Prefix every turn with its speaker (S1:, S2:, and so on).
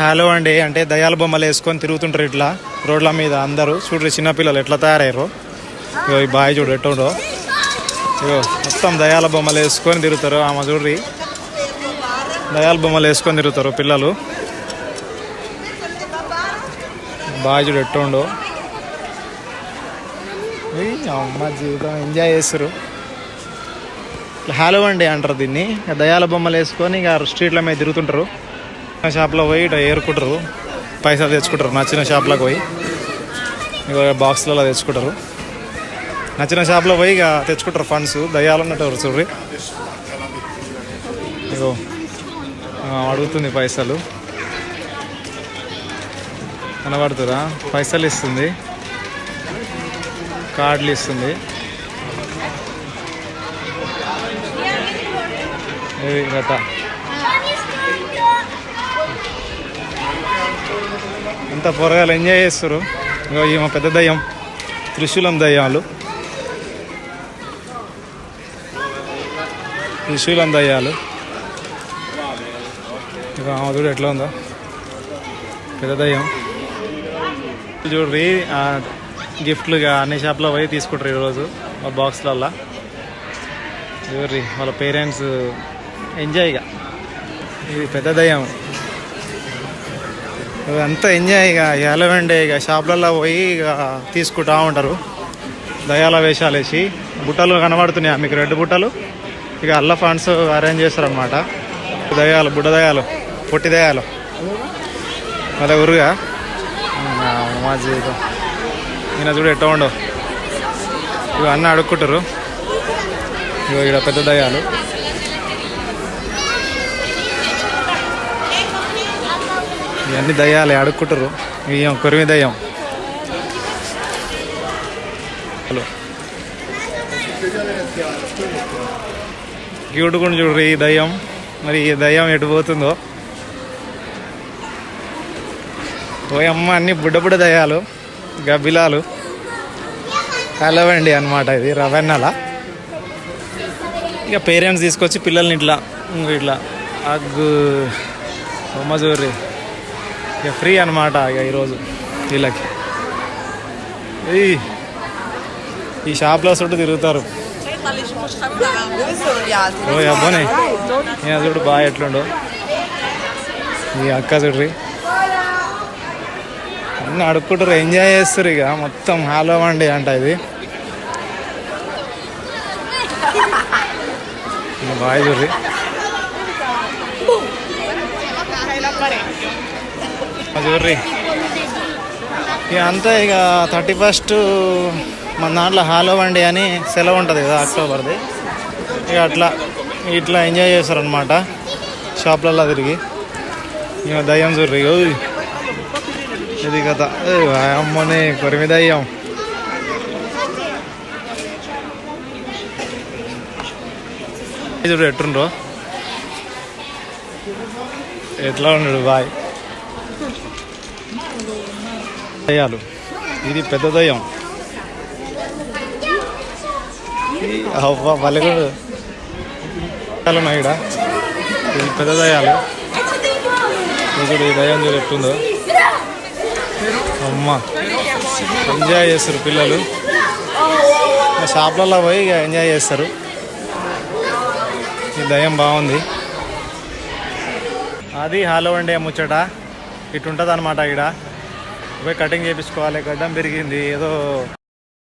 S1: Hello అండి. అంటే దయాల బొమ్మలు వేసుకొని తిరుగుతుంటారు ఇట్లా రోడ్ల మీద అందరూ. చూడరు చిన్నపిల్లలు ఎట్లా తయారయ్యారు. ఇగో ఈ బాయ్ చూడు ఎట్టుండో ఇగో మొత్తం దయాల బొమ్మలు వేసుకొని తిరుగుతారు. ఆమె చూడ్రి దయాల బొమ్మలు వేసుకొని తిరుగుతారు పిల్లలు. బాయ్ చూడు ఎట్టుండో అమ్మ జీవితం ఎంజాయ్ చేస్తారు హలో అండి అంటారు దీన్ని. దయాల బొమ్మలు వేసుకొని ఇక స్ట్రీట్ల మీద తిరుగుతుంటారు. షాప్లో పోయి ఇట్లా ఏరుకుంటారు. పైసలు తెచ్చుకుంటారు. నచ్చిన షాప్లోకి పోయి. ఇక బాక్స్లలో తెచ్చుకుంటారు. నచ్చిన షాప్లో పోయి ఇక తెచ్చుకుంటారు ఫండ్స్. దయ్యాలు ఉన్నట్టు చూడ్రి? ఇగో అడుగుతుంది పైసలు. కనబడుతురా పైసలు ఇస్తుంది. కార్డులు ఇస్తుంది. ఇవి గట్ట అంత పొరగాలు ఎంజాయ్ చేస్తారు ఇగో ఈమె పెద్ద దయ్యం. త్రిశూలం దయ్యాలు. త్రిశూలం దయ్యాలు. ఇక ఆమె చూడు ఎట్లా ఉందో. పెద్ద దయ్యం. చూడ్రి గిఫ్ట్లు ఇక అన్ని షాప్లో పోయి తీసుకుంటారు ఈరోజు ఆ బాక్స్లల్లో. చూడ్రి వాళ్ళ పేరెంట్స్ ఎంజాయ్గా ఇది పెద్ద దయ్యం. అంతా ఎంజాయ్ ఇక ఎలవండి ఇక షాప్లలో పోయి ఇక తీసుకుంటా ఉంటారు. దయాల వేషాలు వేసి బుట్టలు కనబడుతున్నాయి మీకు రెడ్ బుట్టలు? ఇక అల్ల ఫండ్స్ అరేంజ్ చేస్తారనమాట దయాలు బుడ్డ దయాలు పొట్టి దయాలు అదే ఉరుగా మా జీవితం. ఈయన చూడు ఎట్ట ఉండవు ఇక అన్న అడుక్కుంటారు ఇక ఇక్కడ పెద్ద దయాలు ఇవన్నీ దయ్యాలి అడుక్కుంటారు ఇయ్యం కొరిమి దయ్యం. హలో. క్యూటుకుని చూడరు ఈ దయ్యం. మరి ఈ దయ్యం ఎటు పోతుందో. ఓయమ్మ అన్ని బుడ్డ బుడ్డ దయ్యాలు గబ్బిలాలు. కలవండి అనమాట ఇది రవెన్నల. ఇక పేరెంట్స్ తీసుకొచ్చి పిల్లల్ని ఇట్లా ఇట్లా. అగ్గు. బొమ్మ చూర్రి ఇక ఫ్రీ అనమాట ఇక ఈరోజు వీళ్ళకి. ఏయ్, ఈ షాప్లో చుట్టూ తిరుగుతారు. ఓ అబ్బానే నేను చూడు బాగా ఎట్లుండో. ఈ అక్క చూడ్రి. అన్నీ అడుక్కుంటారు ఎంజాయ్ చేస్తారు ఇక. మొత్తం హాలో అండి అంట ఇది. బాయ్ చూడ్రి. ఆ చూడ్రి ఇక అంతా ఇక థర్టీ ఫస్ట్ మన దాంట్లో హాలో వండి అని సెలవు ఉంటుంది కదా అక్టోబర్ది. ఇక అట్లా ఇట్లా ఎంజాయ్ చేస్తారు అనమాట షాప్లలో తిరిగి. ఇక దయ్యం చూర్రి ఇది కథ. అమ్మని కొరిమి దయ్యం. చూడు ఎట్టుండ్రో. ఎట్లా ఉన్నాడు బాయ్. దయ్యాలు. ఇది పెద్ద దయం ఈ అవ్వ ఇక్కడ ఇది పెద్ద దయాలు చూడు ఈ దయం చూడు ఎట్టుందో. అమ్మ ఎంజాయ్ చేస్తారు పిల్లలు. షాప్లలో పోయి ఇక ఎంజాయ్ చేస్తారు. ఈ దయం బాగుంది. అది హాలో అండి ముచ్చట. ఇటు ఉంటుంది అనమాట ఇక్కడ. పోయి కటింగ్ చేయించుకోవాలి గడ్డం పెరిగింది ఏదో